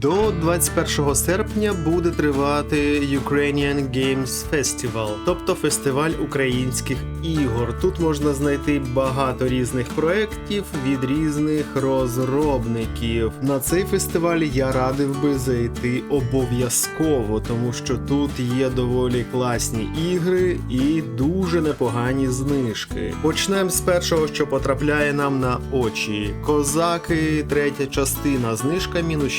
До 21 серпня буде тривати Ukrainian Games Festival, тобто фестиваль українських ігор. Тут можна знайти багато різних проєктів від різних розробників. На цей фестиваль я радив би зайти обов'язково, тому що тут є доволі класні ігри і дуже непогані знижки. Почнемо з першого, що потрапляє нам на очі. Козаки, третя частина, знижка мінус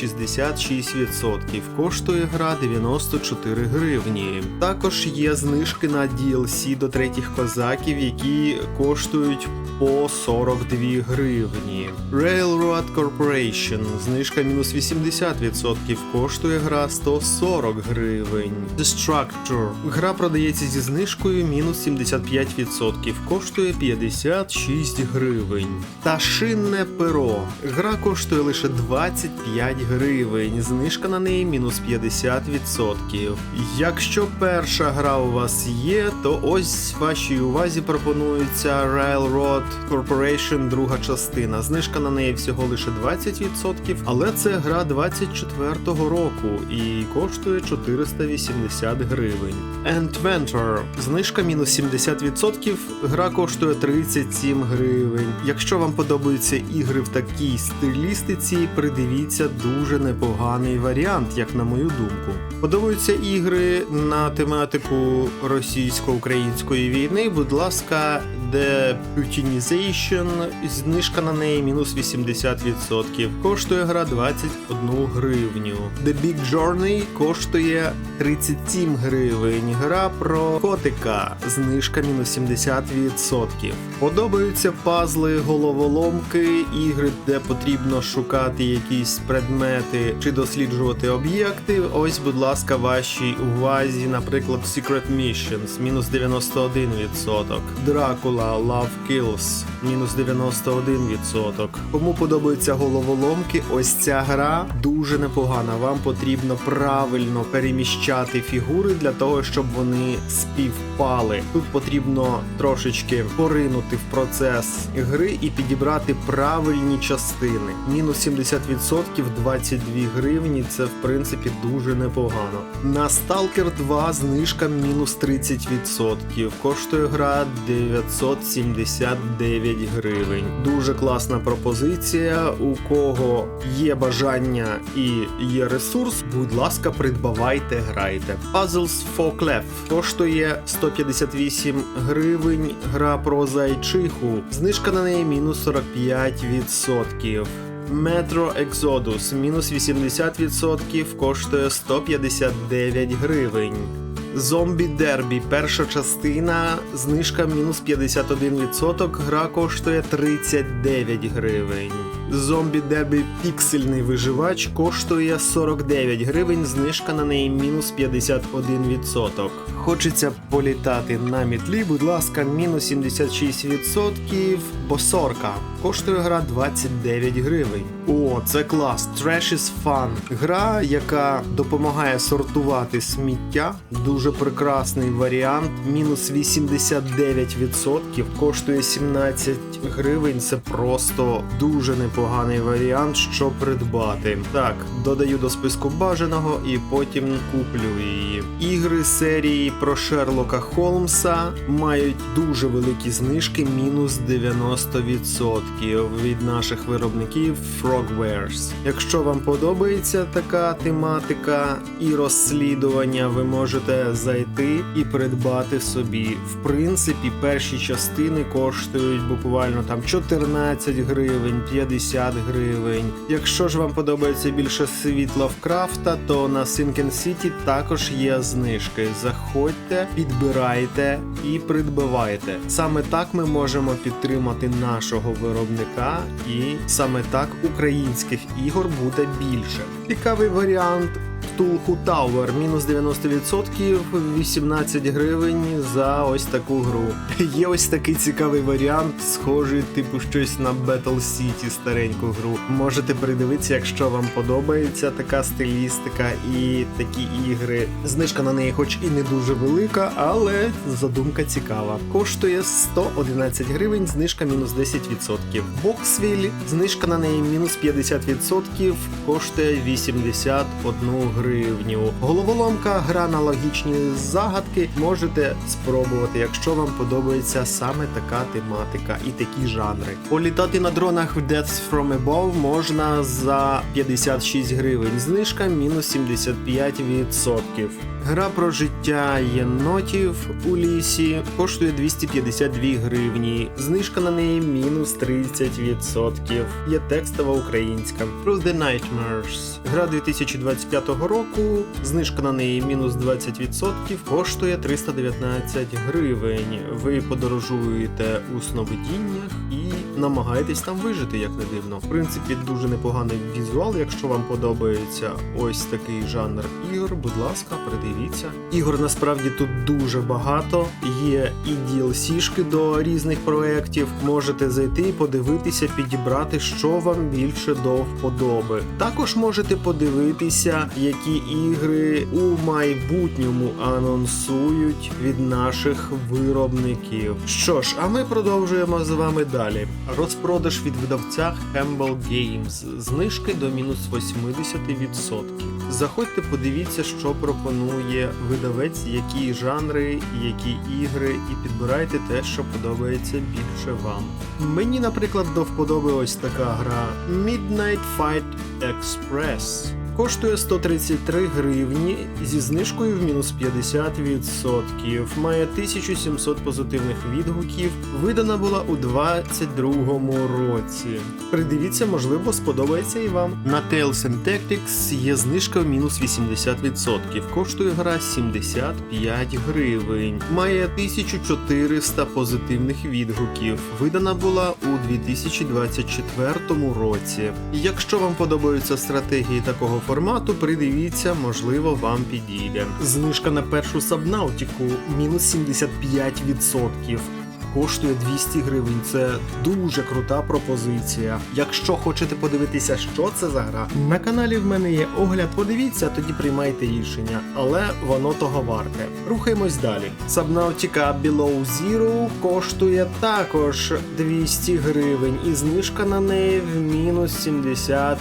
66%. Коштує гра 94 гривні. Також є знижки на DLC до третіх козаків, які коштують по 42 гривні. Railroad Corporation, знижка мінус 80%, коштує гра 140 гривень. Destructor, гра продається зі знижкою мінус 75%, коштує 56 гривень. Та шинне перо. Гра коштує лише 25 гривень, знижка на неї мінус 50%. Якщо перша гра у вас є, то ось вашій увазі пропонується Railroad Corporation друга частина. Знижка на неї всього лише 20%, але це гра 24-го року і коштує 480 гривень. Adventure. Знижка мінус 70%, гра коштує 37 гривень. Якщо вам подобаються ігри в такій стилістиці, придивіться дуже непоганий варіант, як на мою думку. Подобаються ігри на тематику російсько-української війни. Будь ласка, The Putinization, знижка на неї мінус 80%. Коштує гра 21 гривню. The Big Journey коштує 37 гривень. Гра про котика, знижка мінус 70%. Подобаються пазли, головоломки, ігри, де потрібно шукати якісь предмети чи досліджувати об'єкти. Ось, будь ласка, вашій увазі, наприклад, Secret Missions, мінус 91%. Дракула Love Kills, мінус 91%. Кому подобаються головоломки, ось ця гра дуже непогана. Вам потрібно правильно переміщати фігури для того, щоб вони співпали. Тут потрібно трошечки поринути в процес гри і підібрати правильні частини. Мінус 70% 22 гривні. Це в принципі дуже непогано. На Stalker 2 знижка мінус 30%. Коштує гра 979 гривень. Дуже класна пропозиція. У кого є бажання і є ресурс, будь ласка, придбавайте, грайте. Puzzles for Clef коштує 158 гривень. Гра про зайчиху. Знижка на неї мінус 45%. Metro Exodus мінус 80% коштує 159 гривень. Зомбі Дербі, перша частина, знижка мінус 51%, гра коштує 39 гривень. Зомбі Дербі піксельний виживач коштує 49 гривень, знижка на неї мінус 51%. Хочеться політати на мітлі, будь ласка, мінус 76%, босорка. Коштує гра 29 гривень. О, це клас. Trash is Fun. Гра, яка допомагає сортувати сміття. Дуже прекрасний варіант. Мінус 89%, коштує 17 гривень. Це просто дуже непоганий варіант, що придбати. Так, додаю до списку бажаного і потім куплю її. Ігри серії про Шерлока Холмса мають дуже великі знижки, мінус 90% від наших виробників Frogwares. Якщо вам подобається така тематика і розслідування, ви можете зайти і придбати собі. В принципі, перші частини коштують буквально там 14 гривень, 50 гривень. Якщо ж вам подобається більше світ Лавкрафта, то на Sinking City також є знижки. Заходьте, підбирайте і придбивайте. Саме так ми можемо підтримати нашого виробника, і саме так українських ігор буде більше. Цікавий варіант. В Cthulhu Tower, мінус 90%, 18 гривень за ось таку гру. Є ось такий цікавий варіант, схожий, типу щось на Battle City, стареньку гру. Можете придивитися, якщо вам подобається така стилістика і такі ігри. Знижка на неї, хоч і не дуже велика, але задумка цікава. Коштує 111 гривень, знижка мінус 10%. Боксвіль, знижка на неї мінус 50%, коштує 81 гривню. Головоломка, гра на логічні загадки. Можете спробувати, якщо вам подобається саме така тематика і такі жанри. Політати на дронах в Deaths from Above можна за 56 гривень. Знижка мінус 75%. Гра про життя єнотів у лісі коштує 252 гривні. Знижка на неї мінус 30%. Є текстова українська. Through the Nightmares. Гра 2025 року. Знижка на неї мінус 20%. Коштує 319 гривень. Ви подорожуєте у сновидіннях і намагаєтесь там вижити, як не дивно. В принципі, дуже непоганий візуал, якщо вам подобається ось такий жанр ігор. Будь ласка, придивіться. Ігор насправді тут дуже багато. Є і DLC-шки до різних проєктів. Можете зайти і подивитися, підібрати, що вам більше до вподоби. Також можете подивитися, які ігри у майбутньому анонсують від наших виробників. Що ж, а ми продовжуємо з вами далі. Розпродаж від видавця Humble Games. Знижки до мінус 80%. Заходьте, подивіться, що пропонує видавець, які жанри, які ігри, і підбирайте те, що подобається більше вам. Мені, наприклад, до вподоби ось така гра Midnight Fight Express. Коштує 133 гривні зі знижкою в мінус 50%. Має 1700 позитивних відгуків. Видана була у 22-му році. Придивіться, можливо, сподобається і вам. На Tales Tactics є знижка в мінус 80%. Коштує гра 75 гривень. Має 1400 позитивних відгуків. Видана була у 2024 році. Якщо вам подобаються стратегії такого формату, придивіться, можливо, вам підійде. Знижка на першу сабнаутіку мінус 75%. Коштує 200 гривень. Це дуже крута пропозиція. Якщо хочете подивитися, що це за гра, на каналі в мене є огляд. Подивіться, тоді приймайте рішення, але воно того варте. Рухаємось далі. Subnautica Below Zero коштує також 200 гривень, і знижка на неї в мінус 75%.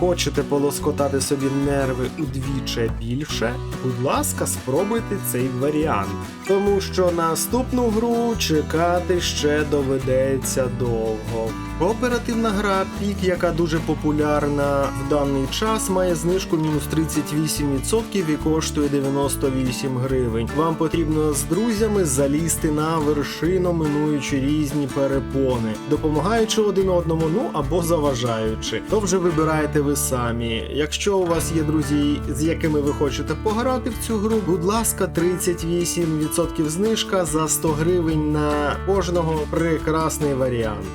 Хочете полоскотати собі нерви удвіче більше? Будь ласка, спробуйте цей варіант. Тому що наступну гру чекати ще доведеться довго. Кооперативна гра Пік, яка дуже популярна в даний час, має знижку мінус 38% і коштує 98 гривень. Вам потрібно з друзями залізти на вершину, минуючи різні перепони, допомагаючи один одному, ну або заважаючи. То вже вибираєте ви самі. Якщо у вас є друзі, з якими ви хочете пограти в цю гру, будь ласка, 38% знижка за 100 гривень на кожного прекрасний варіант.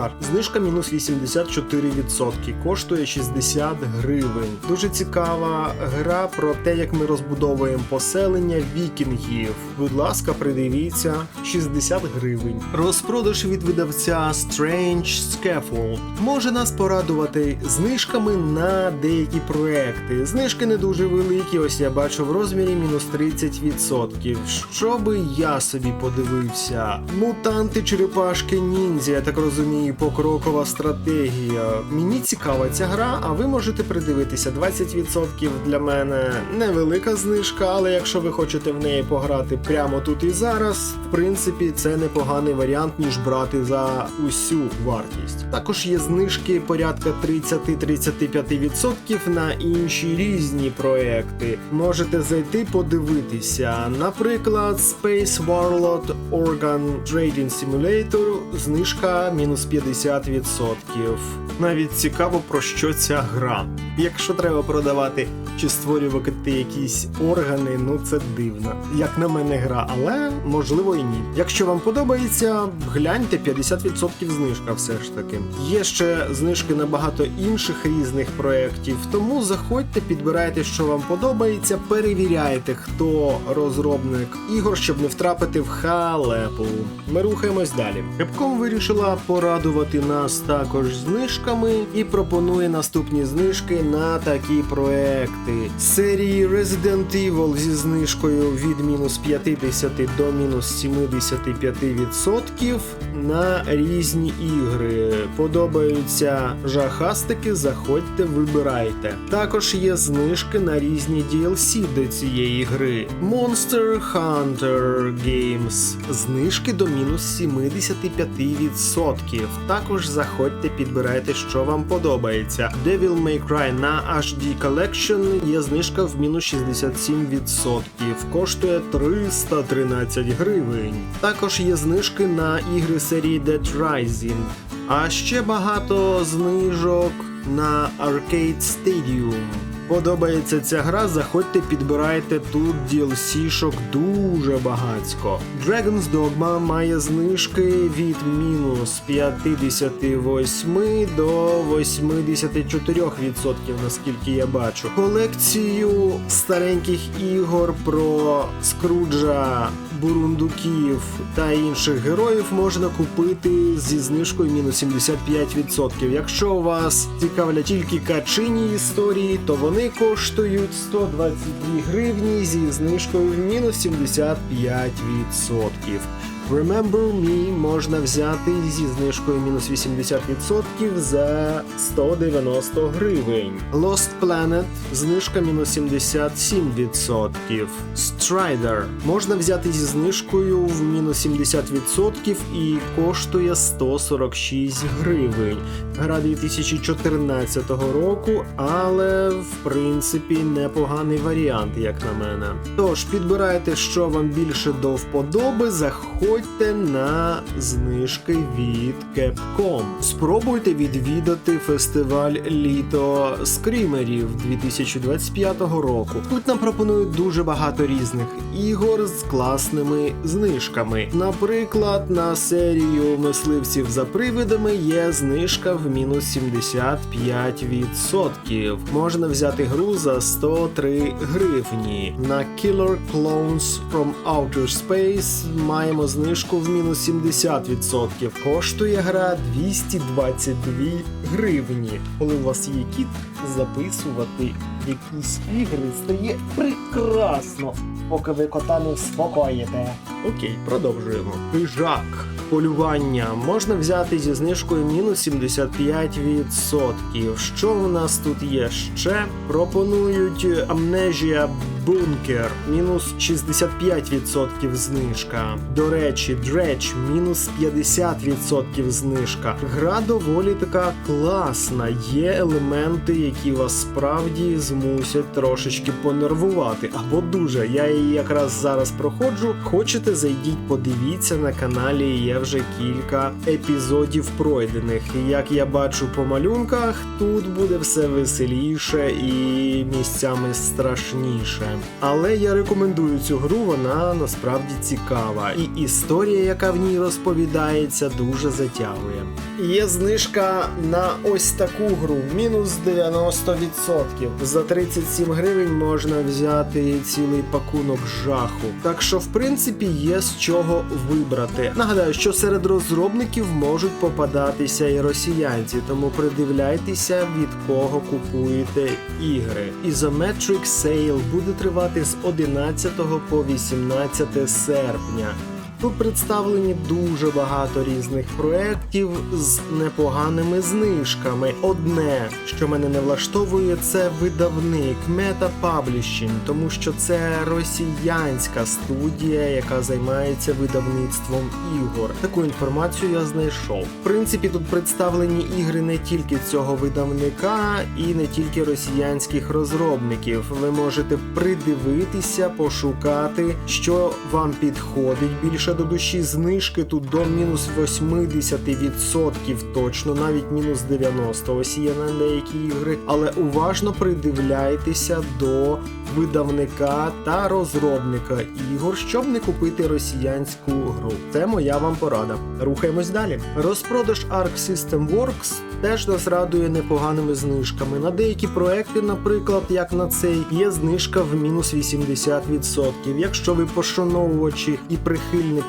Northgard, знижка мінус 84%, коштує 60 гривень. Дуже цікава гра про те, як ми розбудовуємо поселення вікінгів. Будь ласка, придивіться 60 гривень. Розпродаж від видавця Strange Scaffold може нас порадувати знижками на деякі проекти. Знижки не дуже великі, ось я бачу в розмірі мінус 30%. Що би я собі подивився? Мутанти черепашки ніндзя, я так розумію, покрокова стратегія. Мені цікава ця гра, а ви можете придивитися 20% для мене невелика знижка, але якщо ви хочете в неї пограти прямо тут і зараз, в принципі, це непоганий варіант, ніж брати за усю вартість. Також є знижки порядка 30-35% на інші різні проекти. Можете зайти подивитися. Наприклад, Space Warlord Organ Trading Simulator, знижка мінус 50%. Навіть цікаво про що ця гра. Якщо треба продавати чи створювати якісь органи, ну це дивно. Як на мене гра, але можливо і ні. Якщо вам подобається, гляньте 50% знижка все ж таки. Є ще знижки на багато інших різних проєктів, тому заходьте, підбирайте, що вам подобається, перевіряйте, хто розробник ігор, щоб не втрапити в халепу. Ми рухаємось далі. Capcom вирішила порадувати нас також знижками і пропонує наступні знижки на такі проекти. Серії Resident Evil зі знижкою від мінус 50 до мінус 75% на різні ігри. Подобаються жахастики, заходьте, вибирайте. Також є знижки на різні DLC до цієї гри. Monster Hunter Games. Знижки до мінус 75%. Також заходьте, підбирайте, що вам подобається. Devil May Cry на HD Collection є знижка в мінус 67%. Коштує 313 гривень. Також є знижки на ігри серії Dead Rising. А ще багато знижок на Arcade Stadium. Подобається ця гра, заходьте, підбирайте тут DLC-шок дуже багацько. Dragon's Dogma має знижки від мінус 58 до 84%, наскільки я бачу. Колекцію стареньких ігор про Скруджа, бурундуків та інших героїв можна купити зі знижкою мінус 75%. Якщо вас цікавлять тільки качині історії, то вони коштують 122 гривні зі знижкою в мінус 75%. Remember Me можна взяти зі знижкою мінус 80% за 190 гривень. Lost Planet знижка мінус 77%. Strider можна взяти зі знижкою в мінус 70% і коштує 146 гривень. Гра 2014 року, але в принципі непоганий варіант, як на мене. Тож підбирайте, що вам більше до вподоби, заходьте на знижки від Capcom. Спробуйте відвідати фестиваль літо скрімерів 2025 року. Тут нам пропонують дуже багато різних ігор з класними знижками. Наприклад, на серію мисливців за привидами є знижка в мінус 75%. Можна взяти гру за 103 гривні. На Killer Clones from Outer Space маємо знижку в мінус 70%. Коштує гра 222 гривні. Коли у вас є кіт, записувати якісь ігри стає прекрасно, поки ви кота не вспокоїте. Окей, продовжуємо. Хижак. Полювання можна взяти зі знижкою мінус 75%. Що у нас тут є ще? Пропонують Amnesia Bunker мінус 65% знижка. До речі, Dredge мінус 50% знижка. Гра доволі така класна. Є елементи, які вас справді змусять трошечки понервувати. Або дуже. Я її якраз зараз проходжу. Хочете, зайдіть, подивіться на каналі. Є вже кілька епізодів пройдених. І Як я бачу по малюнках, тут буде все веселіше і місцями страшніше. Але я рекомендую цю гру, вона насправді цікава. І історія, яка в ній розповідається, дуже затягує. Є знижка на ось таку гру, мінус 90%. За 37 гривень можна взяти цілий пакунок жаху. Так що, в принципі, є з чого вибрати. Нагадаю, що серед розробників можуть попадатися і росіянці, тому придивляйтеся, від кого купуєте ігри. Isometric Sale буде тривати з 11 по 18 серпня. Тут представлені дуже багато різних проєктів з непоганими знижками. Одне, що мене не влаштовує, це видавник Meta Publishing, тому що це росіянська студія, яка займається видавництвом ігор. Таку інформацію я знайшов. В принципі, тут представлені ігри не тільки цього видавника і не тільки росіянських розробників. Ви можете придивитися, пошукати, що вам підходить більше більше до душі знижки тут до мінус 80% точно, навіть мінус 90 ось є на деякі ігри. Але уважно придивляйтеся до видавника та розробника ігор, щоб не купити росіянську гру. Це моя вам порада. Рухаємось далі. Розпродаж Arc System Works теж нас радує непоганими знижками. На деякі проекти, наприклад, як на цей, є знижка в мінус 80%. Якщо ви пошановувачі і прихильники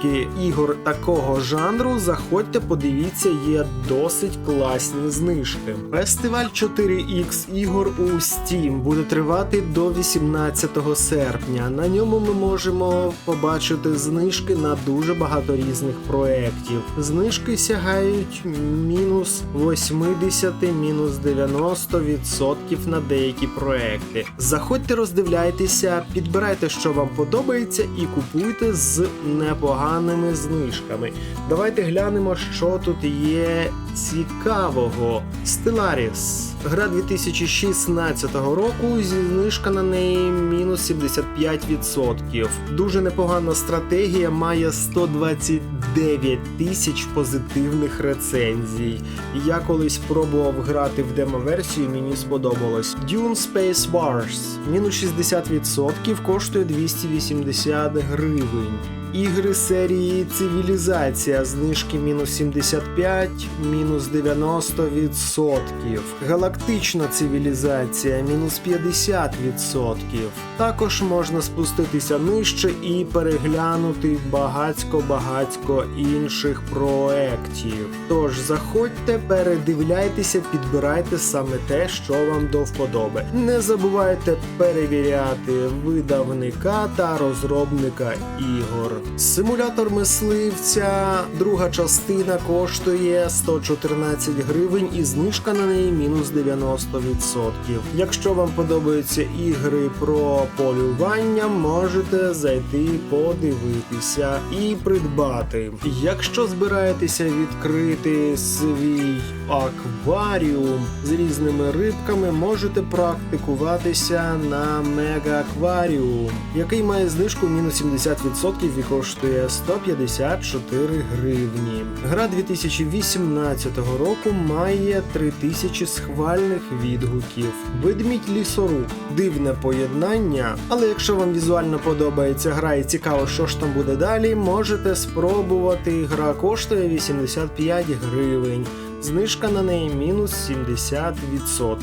ігор такого жанру, заходьте, подивіться, є досить класні знижки. Фестиваль 4X ігор у Steam буде тривати до 18 серпня. На ньому ми можемо побачити знижки на дуже багато різних проєктів. Знижки сягають мінус 80, мінус 90% на деякі проекти. Заходьте, роздивляйтеся, підбирайте, що вам подобається, і купуйте з непоганими знижками. Давайте глянемо, що тут є цікавого. Stellaris. Гра 2016 року зі знижка на неї мінус 75%. Дуже непогана стратегія, має 129 тисяч позитивних рецензій. Я колись пробував грати в демо-версію, мені сподобалось. Dune Space Wars. Мінус 60% коштує 280 гривень. Ігри серії Цивілізація знижки мінус 75, мінус 90%. Галактична цивілізація мінус 50%. Також можна спуститися нижче і переглянути багацько-багацько інших проєктів. Тож заходьте, передивляйтеся, підбирайте саме те, що вам до вподоби. Не забувайте перевіряти видавника та розробника ігор. Симулятор мисливця, друга частина коштує 114 гривень і знижка на неї мінус 90%. Якщо вам подобаються ігри про полювання, можете зайти подивитися і придбати. Якщо збираєтеся відкрити свій акваріум з різними рибками, можете практикуватися на мега-акваріум, який має знижку мінус 70% і коштує 154 гривні. Гра 2018 року має 3000 схвальних відгуків. Ведмідь лісорук. Дивне поєднання, але якщо вам візуально подобається гра і цікаво, що ж там буде далі, можете спробувати. Гра коштує 85 гривень. Знижка на неї мінус 70%.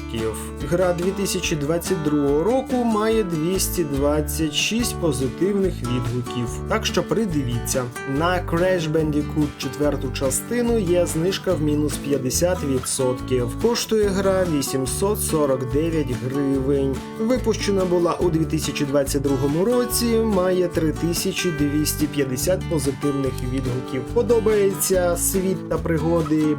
Гра 2022 року має 226 позитивних відгуків. Так що придивіться. На Crash Bandicoot 4 частину є знижка в мінус 50%. Коштує гра 849 гривень. Випущена була у 2022 році, має 3250 позитивних відгуків. Подобається світ та пригоди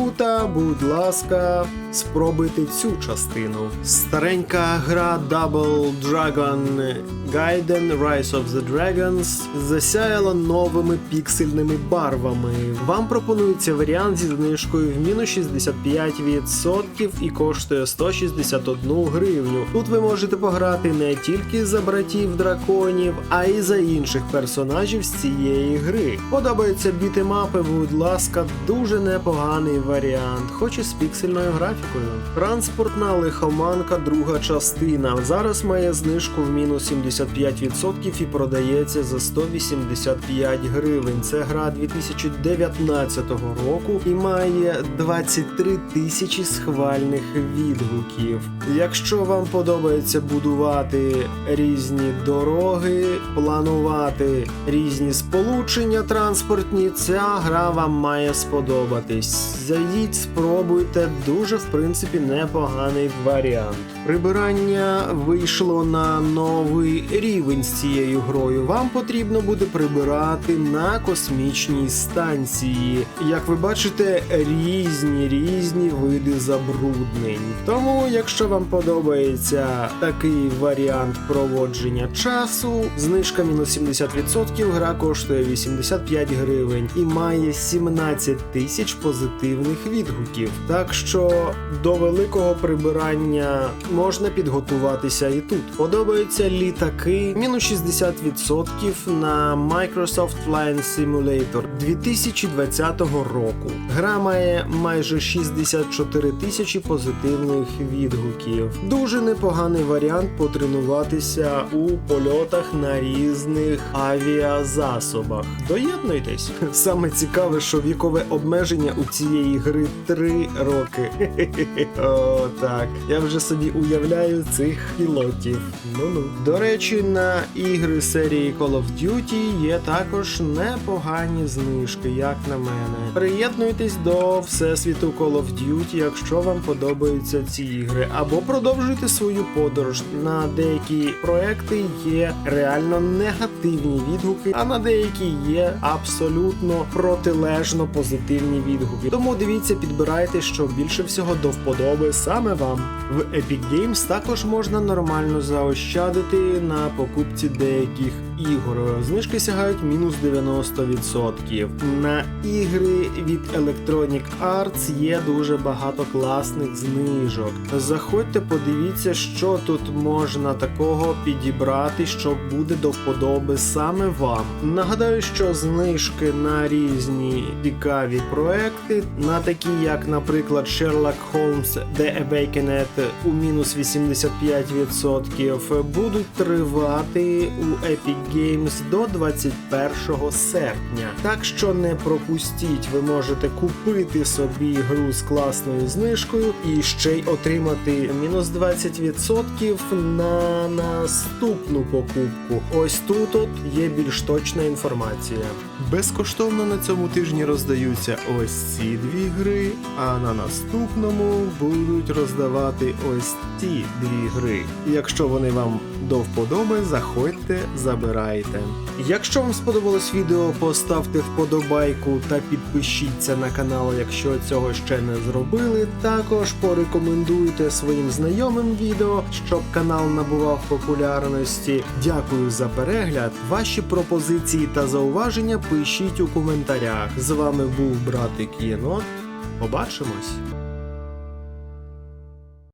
Бендікута. Будь ласка, спробуйте цю частину. Старенька гра Double Dragon Gaiden Rise of the Dragons засяяла новими піксельними барвами. Вам пропонується варіант зі знижкою в мінус 65% і коштує 161 гривню. Тут ви можете пограти не тільки за братів драконів, а й за інших персонажів з цієї гри. Подобаються бітемапи, будь ласка, дуже непоганий варіант, хоч і з піксельною графікою. Транспортна лихоманка, друга частина. Зараз має знижку в мінус 75% і продається за 185 гривень. Це гра 2019 року і має 23 тисячі схвальних відгуків. Якщо вам подобається будувати різні дороги, планувати різні сполучення транспортні, ця гра вам має сподобатись. Зайдіть, спробуйте, дуже в принципі непоганий варіант. Прибирання вийшло на новий рівень з цією грою. Вам потрібно буде прибирати на космічній станції. Як ви бачите, різні різні види забруднень. Тому, якщо вам подобається такий варіант проводження часу, знижка мінус 70%, гра коштує 85 гривень і має 17 тисяч позитивних позитивних відгуків. Так що до великого прибирання можна підготуватися і тут. Подобаються літаки мінус 60% на Microsoft Flight Simulator 2020 року. Гра має майже 64 тисячі позитивних відгуків. Дуже непоганий варіант потренуватися у польотах на різних авіазасобах. Доєднуйтесь. Саме цікаве, що вікове обмеження у цієї гри 3 роки. О, так. Я вже собі уявляю цих пілотів. Ну-ну. До речі, на ігри серії Call of Duty є також непогані знижки, як на мене. Приєднуйтесь до Всесвіту Call of Duty, якщо вам подобаються ці ігри, або продовжуйте свою подорож. На деякі проекти є реально негативні відгуки, а на деякі є абсолютно протилежно позитивні відгуки. Тому дивіться, підбирайте, що більше всього до вподоби саме вам. В Epic Games також можна нормально заощадити на покупці деяких ігор. Знижки сягають мінус 90%. На ігри від Electronic Arts є дуже багато класних знижок. Заходьте, подивіться, що тут можна такого підібрати, що буде до вподоби саме вам. Нагадаю, що знижки на різні цікаві проекти, на такі, як, наприклад, Sherlock Holmes The Awakened у мінус 85%, будуть тривати у Epic Games до 21 серпня. Так що не пропустіть, ви можете купити собі гру з класною знижкою і ще й отримати мінус 20% на наступну покупку. Ось тут от є більш точна інформація. Безкоштовно на цьому тижні роздаються ось ці дві гри, а на наступному будуть роздавати ось ці дві гри. Якщо вони вам до вподоби, заходьте, забирайте. Якщо вам сподобалось відео, поставте вподобайку та підпишіться на канал, якщо цього ще не зробили. Також порекомендуйте своїм знайомим відео, щоб канал набував популярності. Дякую за перегляд. Ваші пропозиції та зауваження пишіть у коментарях. З вами був братик Єнот. Побачимось!